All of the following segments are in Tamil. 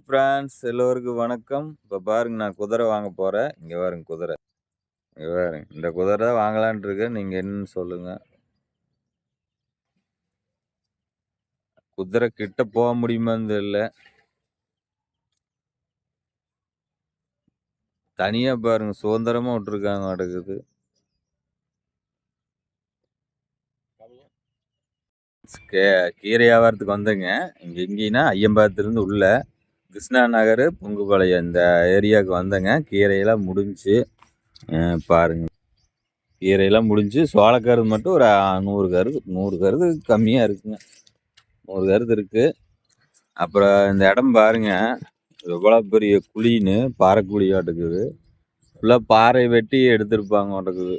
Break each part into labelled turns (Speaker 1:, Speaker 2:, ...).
Speaker 1: ஃப்ரான்ஸ் எல்லோருக்கும் வணக்கம். இப்போ பாருங்க நான் குதிரை வாங்க போகிறேன் இங்கே பாருங்க குதிரை. இங்கே பாருங்க இந்த குதிரை தான் வாங்கலான் இருக்கேன் நீங்கள் என்னன்னு சொல்லுங்கள் குதிரை கிட்ட போக முடியுமான்னு தெரியல. தனியாக பாருங்க சுதந்திரமாக விட்டுருக்காங்க நடக்குது. கே கீரை வியாபாரத்துக்கு வந்தேங்க. இங்கே எங்கேன்னா ஐயம்பாத்துலேருந்து உள்ள கிருஷ்ணா நகர் பொங்குபாளையம் இந்த ஏரியாவுக்கு வந்தேங்க. கீரையெல்லாம் முடிஞ்சு பாருங்க. கீரையெல்லாம் முடிஞ்சு சோளக்கருது மட்டும் ஒரு நூறு கருது நூறு கருது கம்மியாக இருக்குங்க. நூறு கருது இருக்குது அப்புறம் இந்த இடம் பாருங்க. எவ்வளோ பெரிய குழின்னு பாறை குழியாட்டுக்குது ஃபுல்லாக பாறை வெட்டி எடுத்திருப்பாங்க ஓட்டுக்குது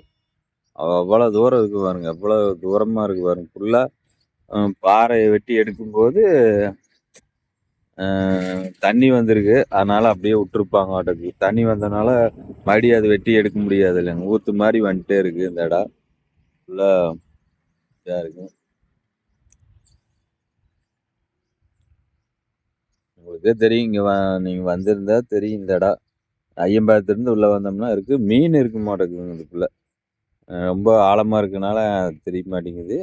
Speaker 1: அவ்வளோ தூரம் இருக்குது பாருங்க. எவ்வளோ தூரமாக இருக்குது பாருங்க. ஃபுல்லாக பாறையை வெட்டி எடுக்கும்போது தண்ணி வந்திருக்கு. அதனால அப்படியே விட்டுருப்பாங்க ஆட்டோக்கு. தண்ணி வந்தனால மறுபடியும் அது வெட்டி எடுக்க முடியாது இல்லைங்க. ஊற்று மாதிரி வந்துட்டே இருக்குது இந்த இடம். ஃபுல்லாக இதாக இருக்கு. உங்களுக்கே தெரியும். இங்கே வ நீங்கள் வந்திருந்தா தெரியும் இந்த இடம். ஐயம்பாயத்துலேருந்து உள்ளே வந்தோம்னா இருக்குது மீன் இருக்க மாட்டேங்குதுங்க இதுக்குள்ளே ரொம்ப ஆழமாக இருக்கனால தெரிய மாட்டேங்குது.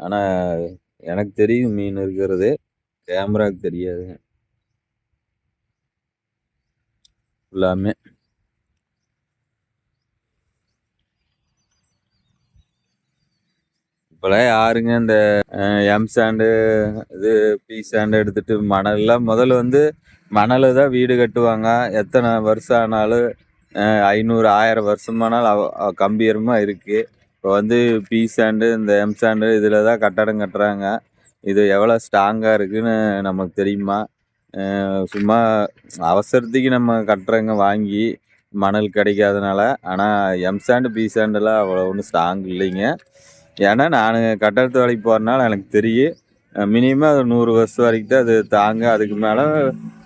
Speaker 1: ஆனால் எனக்கு தெரியும் மீன் இருக்கிறது. கேமராவுக்கு தெரியாதுங்க எல்லாமே. இப்போலாம் யாருங்க இந்த எம் சாண்டு இது பி சாண்டு எடுத்துட்டு மணல்லாம் முதல்ல வந்து மணல் தான் வீடு கட்டுவாங்க. எத்தனை வருஷம் ஆனாலும் ஐநூறு ஆயிரம் வருஷமானாலும் கம்பீரமாக இருக்குது இப்போ வந்து பி சாண்டு இந்த எம் சாண்டு இதில் தான் கட்டடம் கட்டுறாங்க. இது எவ்வளோ ஸ்ட்ராங்காக இருக்குதுன்னு நமக்கு தெரியுமா? சும்மா அவசரத்துக்கு நம்ம கட்டுறங்க வாங்கி மணல் கிடைக்காதனால ஆனால் எம் சாண்டு பி சாண்டெல்லாம் அவ்வளோ ஒன்றும் ஸ்ட்ராங் இல்லைங்க. ஏன்னா நான் கட்டடத்து வேலைக்கு போகிறனால எனக்கு தெரியும். மினிமம் அது நூறு வருஷம் வரைக்கும் தான் அது தாங்க. அதுக்கு மேலே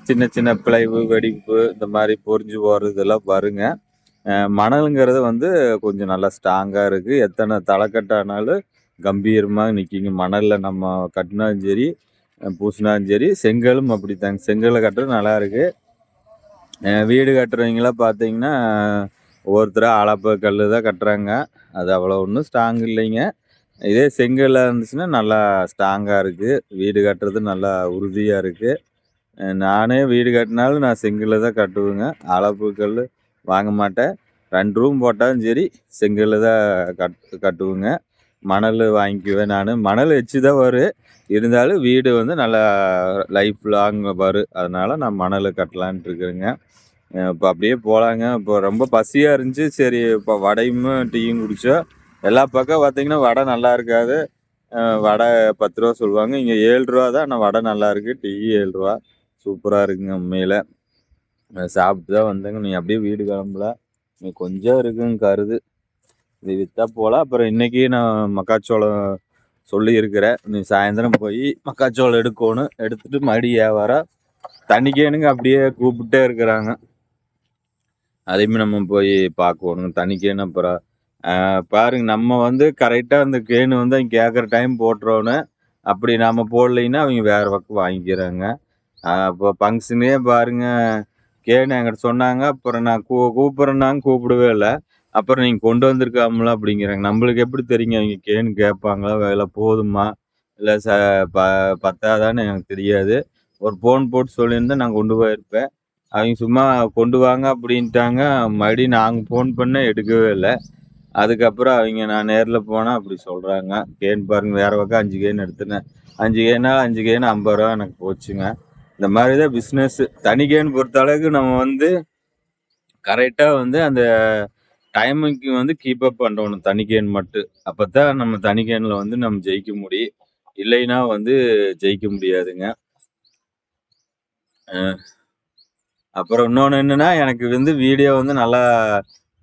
Speaker 1: சின்ன சின்ன பிழைவு வெடிப்பு இந்த மாதிரி பொறிஞ்சு போகிறது இதெல்லாம் வருங்க. மணலுங்கிறது வந்து கொஞ்சம் நல்லா ஸ்ட்ராங்காக இருக்குது எத்தனை தலைக்கட்டானாலும் கம்பீரமாக நிற்கிங்க மணலில் நம்ம கட்டினாலும் சரி பூசினாலும் சரி செங்கலும் அப்படித்தாங்க. செங்கலை கட்டுறது நல்லா இருக்குது வீடு கட்டுறவங்களாம் பார்த்தீங்கன்னா ஒவ்வொருத்தராக அளப்பு கல் தான் கட்டுறாங்க. அது அவ்வளோ ஒன்றும் ஸ்ட்ராங் இல்லைங்க. இதே செங்கலாக இருந்துச்சுன்னா நல்லா ஸ்ட்ராங்காக இருக்குது வீடு கட்டுறது நல்லா உறுதியாக இருக்குது நானே வீடு கட்டினாலும் நான் செங்கலில் தான் கட்டுவேங்க. அளப்பு கல் வாங்க மாட்டேன். ரெண்டு ரூம் போட்டாலும் சரி செங்கலில் தான் கட் கட்டுவேங்க. மணல் வாங்கிக்குவேன் நான். மணல் வச்சு தான் வரும் இருந்தாலும் வீடு வந்து நல்லா லைஃப் லாங் வரும் அதனால் நான் மணல் கட்டலான்ட்டு இருக்கிறேங்க. இப்போ அப்படியே போகலாங்க இப்போ ரொம்ப பசியாக இருந்துச்சு. சரி இப்போ வடையும் டீயும் குடித்தோம் எல்லா பக்கம் பார்த்திங்கன்னா வடை நல்லா இருக்காது. வடை பத்து ரூபா சொல்லுவாங்க. இங்கே ஏழு ரூபா தான். ஆனால் வடை நல்லா இருக்குது டீ ஏழு ரூபா. சூப்பராக இருக்குங்க உண்மையில். சாப்பிட்டு தான் வந்தேங்க. நீ அப்படியே வீடு கிளம்பல. நீ கொஞ்சம் இருக்குங்க கருது. இது விற்றா போகலாம் அப்புறம் இன்றைக்கி நான் மக்காச்சோளம் சொல்லியிருக்கிறேன். நீ சாயந்தரம் போய் மக்காச்சோளம் எடுக்கணும். எடுத்துகிட்டு மடி வியாபாரம் தனிக்கேனுங்க அப்படியே கூப்பிட்டே இருக்கிறாங்க. அதையுமே நம்ம போய் பார்க்கணும். தனிக்கேன்னு அப்புறம் பாருங்க நம்ம வந்து கரெக்டாக அந்த கேனு வந்து அவங்க கேட்குற டைம் போட்டுறோன்னு அப்படி நம்ம போடலைன்னா அவங்க வேறு பக்கம் வாங்கிக்கிறாங்க. அப்போ ஃபங்க்ஷனே பாருங்கள் கேனு என்கிட்ட சொன்னாங்க. அப்புறம் நான் கூ கூப்பிட்றேன்னாங்க கூப்பிடவே இல்லை. அப்புறம் நீங்கள் கொண்டு வந்திருக்காமல அப்படிங்கிறாங்க. நம்மளுக்கு எப்படி தெரியுங்க அவங்க கேன்னு கேட்பாங்களா? வேலை போதுமா? இல்லை ச ப பத்தாதான்னு எனக்கு தெரியாது. ஒரு ஃபோன் போட்டு சொல்லியிருந்தா நான் கொண்டு போயிருப்பேன். அவங்க சும்மா கொண்டு வாங்க அப்படின்ட்டாங்க. மறுபடியும் நாங்கள் ஃபோன் பண்ண எடுக்கவே இல்லை. அதுக்கப்புறம் அவங்க நான் நேரில் போனால் அப்படி சொல்கிறாங்க கேன் பாருங்கள் வேறு பக்கம் அஞ்சு கேன் எடுத்துனேன். அஞ்சு கேனால் அஞ்சு கேன் ஐம்பது ரூபா எனக்கு போச்சுங்க. இந்த மாதிரி தான் பிஸ்னஸ்ஸு தனி கேன் பொறுத்த அளவுக்கு நம்ம வந்து கரெக்டாக வந்து அந்த டைமுக்கு வந்து கீப் அப் பண்ணணும் தனிக்கேன் மட்டும் அப்போ தான் நம்ம தனிக்கேனில் வந்து நம்ம ஜெயிக்க முடியும். இல்லைன்னா வந்து ஜெயிக்க முடியாதுங்க. அப்புறம் இன்னொன்று என்னென்னா எனக்கு வந்து வீடியோ வந்து நல்லா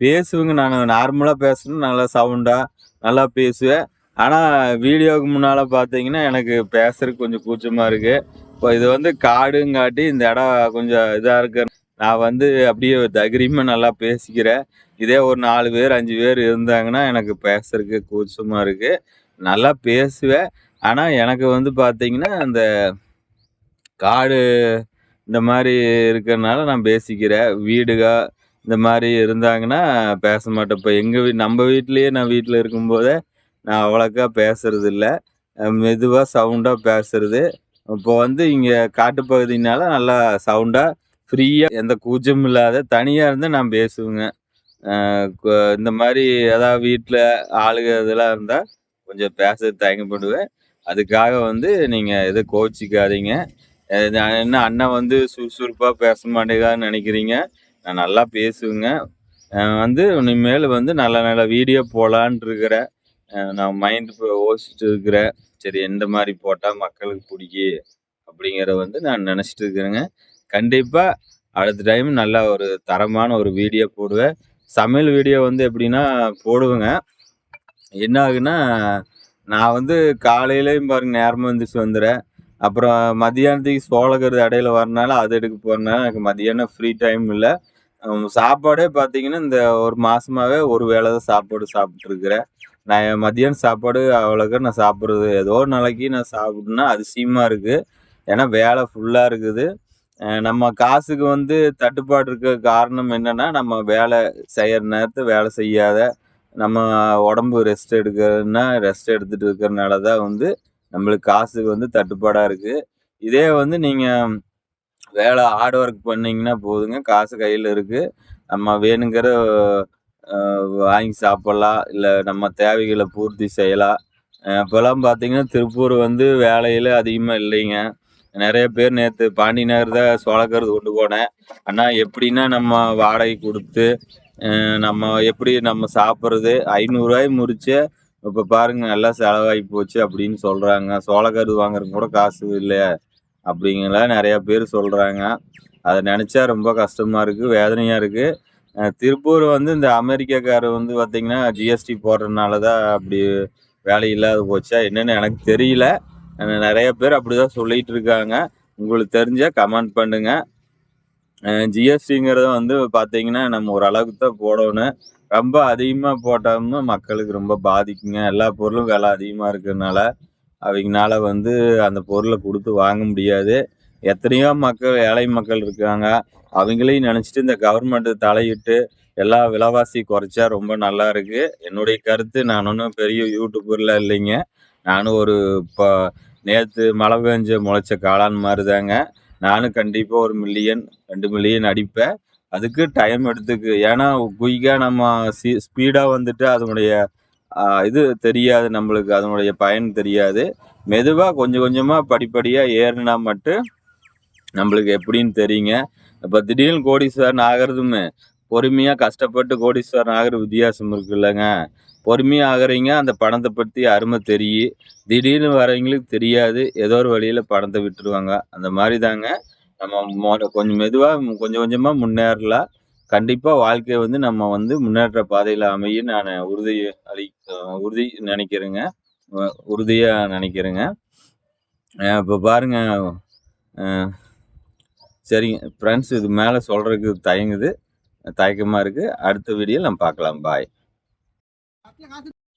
Speaker 1: பேசுவேங்க. நான் நார்மலாக பேசணும் நல்லா சவுண்டாக நல்லா பேசுவேன். ஆனால் வீடியோவுக்கு முன்னால் பார்த்தீங்கன்னா எனக்கு பேசுறதுக்கு கொஞ்சம் கூச்சமாக இருக்குது இப்போ இது வந்து காடுங்காட்டி இந்த இடம் கொஞ்சம் இதாக இருக்கு. நான் வந்து அப்படியே தைரியமாக நல்லா பேசிக்கிறேன். இதே ஒரு நாலு பேர் அஞ்சு பேர் இருந்தாங்கன்னா எனக்கு பேசுறதுக்கு கூச்சமாக இருக்குது நல்லா பேசுவேன். ஆனால் எனக்கு வந்து பார்த்திங்கன்னா அந்த காடு இந்த மாதிரி இருக்கிறனால நான் பேசிக்கிறேன். வீடுகள் இந்த மாதிரி இருந்தாங்கன்னா பேச மாட்டேன். இப்போ எங்கள் வீ நம்ம வீட்லேயே நான் வீட்டில் இருக்கும்போதே நான் அவ்வளோக்கா பேசுறது இல்லை மெதுவாக சவுண்டாக பேசுறது. இப்போ வந்து இங்கே காட்டுப்பகுதினால நல்லா சவுண்டாக ஃப்ரீயாக எந்த கூச்சமும் இல்லாத தனியாக இருந்து நான் பேசுவேங்க. இந்த மாதிரி ஏதாவது வீட்டில் ஆளுக இதெல்லாம் இருந்தால் கொஞ்சம் பேச தயங்கப்படுவேன் அதுக்காக வந்து நீங்கள் எதுவும் கோச்சிக்காதீங்க நான் என்ன அண்ணன் வந்து சுறுசுறுப்பாக பேச மாட்டேங்கான்னு நினைக்கிறீங்க? நான் நல்லா பேசுவேங்க. வந்து இனிமேல் வந்து நல்ல நல்ல வீடியோ போடலான்ட்டு இருக்கிறேன். நான் மைண்டு யோசிச்சுட்டு இருக்கிறேன். சரி எந்த மாதிரி போட்டால் மக்களுக்கு பிடிக்கி அப்படிங்கிறத வந்து நான் நினச்சிட்டு இருக்கிறேங்க. கண்டிப்பாக அடுத்த டைம் நல்லா ஒரு தரமான ஒரு வீடியோ போடுவேன். சமையல் வீடியோ வந்து எப்படின்னா போடுவேங்க. என்ன ஆகுன்னா நான் வந்து காலையிலையும் பாருங்க நேரமாக எழுந்திரிச்சு வந்துடுறேன். அப்புறம் மதியானத்துக்கு சோளக்கிறது இடையில வரனால அது எடுக்க போகிறனால எனக்கு மதியானம் ஃப்ரீ டைம் இல்லை. சாப்பாடே பார்த்தீங்கன்னா இந்த ஒரு மாதமாகவே ஒரு வேளை தான் சாப்பாடு சாப்பிட்ருக்குறேன் நான் மதியானம் சாப்பாடு அவ்வளோக்கா நான் சாப்பிட்றது. ஏதோ ஒரு நாளைக்கு நான் சாப்பிட்ணுன்னா அதிசயமாக இருக்குது ஏன்னா வேலை ஃபுல்லாக இருக்குது. நம்ம காசுக்கு வந்து தட்டுப்பாடு இருக்க காரணம் என்னென்னா நம்ம வேலை செய்கிற நேரத்தை வேலை செய்யாத நம்ம உடம்பு ரெஸ்ட் எடுக்கிறதுனா ரெஸ்ட் எடுத்துகிட்டு இருக்கிறனால தான் வந்து நம்மளுக்கு காசுக்கு வந்து தட்டுப்பாடாக இருக்குது இதே வந்து நீங்கள் வேலை ஹார்ட் ஒர்க் பண்ணிங்கன்னா போதுங்க. காசு கையில் இருக்குது நம்ம வேணுங்கிற வாங்கி சாப்பிட்லாம். இல்லை நம்ம தேவைகளை பூர்த்தி செய்யலாம். அஹ், இப்போல்லாம் பார்த்தீங்கன்னா திருப்பூர் வந்து வேலையில் அதிகமாக இல்லைங்க. நிறைய பேர் நேற்று பாண்டி நகர் தான் சோழக்கருது கொண்டு போனேன். ஆனால் எப்படின்னா நம்ம வாடகை கொடுத்து நம்ம எப்படி நம்ம சாப்பிட்றது? ஐநூறுரூவாய் முறிச்சு இப்போ பாருங்க நல்லா செலவாகி போச்சு அப்படின்னு சொல்கிறாங்க சோளக்கருது வாங்குறதுக்கு கூட காசு இல்லை அப்படிங்கிற நிறையா பேர் சொல்கிறாங்க அதை நினச்சா ரொம்ப கஷ்டமாக இருக்குது வேதனையாக இருக்குது திருப்பூர் வந்து இந்த அமெரிக்காக்காரர் வந்து பார்த்திங்கன்னா ஜிஎஸ்டி போடுறதுனால தான் அப்படி வேலை இல்லாத போச்சா என்னன்னு எனக்கு தெரியல. நிறைய பேர் அப்படி தான் சொல்லிட்டு இருக்காங்க. உங்களுக்கு தெரிஞ்சால் கமெண்ட் பண்ணுங்க. ஜிஎஸ்டிங்கிறத வந்து பார்த்தீங்கன்னா நம்ம ஓரளவுக்கு தான் போடணும். ரொம்ப அதிகமாக போட்டோம்னா மக்களுக்கு ரொம்ப பாதிக்குங்க. எல்லா பொருளும் விலை அதிகமாக இருக்கிறதுனால அவங்கனால வந்து அந்த பொருளை கொடுத்து வாங்க முடியாது. எத்தனையோ மக்கள் ஏழை மக்கள் இருக்காங்க. அவங்களையும் நினச்சிட்டு இந்த கவர்மெண்ட்டு தலையிட்டு எல்லா விலைவாசி குறைச்சா ரொம்ப நல்லா இருக்குது என்னுடைய கருத்து நான் ஒன்றும் பெரிய யூடியூபரில் இல்லைங்க. நானும் ஒரு இப்போ நேற்று மழை பெஞ்ச முளைச்ச காளான் மாதிரி தாங்க நானும் கண்டிப்பாக ஒரு மில்லியன் ரெண்டு மில்லியன் அடிப்பேன். அதுக்கு டைம் எடுத்துக்கு. ஏன்னா குயிக்காக நம்ம சி ஸ்பீடாக வந்துட்டு அதனுடைய இது தெரியாது நம்மளுக்கு. அதனுடைய பயன் தெரியாது. மெதுவாக கொஞ்சம் கொஞ்சமாக படிப்படியாக ஏறினா மட்டும் நம்மளுக்கு எப்படின்னு தெரியுங்க. இப்போ திடீர்னு கோடீஸ்வரன் ஆகிறதுமே பொறுமையாக கஷ்டப்பட்டு கோடீஸ்வரன் ஆகிற வித்தியாசம் இருக்குல்லங்க. பொறுமையாக ஆகுறீங்க. அந்த பணத்தை பற்றி அருமை தெரியும். திடீர்னு வரவங்களுக்கு தெரியாது. ஏதோ ஒரு வழியில் பணத்தை விட்டுருவாங்க. அந்த மாதிரி தாங்க நம்ம மொத கொஞ்சம் மெதுவாக கொஞ்சம் கொஞ்சமாக முன்னேறலாம் கண்டிப்பாக வாழ்க்கை வந்து நம்ம வந்து முன்னேற்ற பாதையில் அமையும் நான் உறுதி அளி உறுதி நினைக்கிறேங்க. உறுதியாக நினைக்கிறேங்க. இப்போ பாருங்க. சரிங்க. ஃப்ரெண்ட்ஸ் இது மேலே சொல்கிறதுக்கு தயங்குது. தயக்கமாக இருக்குது அடுத்த வீடியோ நம்ம பார்க்கலாம். பாய்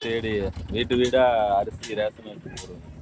Speaker 1: தேடி வீட்டு வீடா அரிசி ரேஷன் எடுத்து போடுவோம்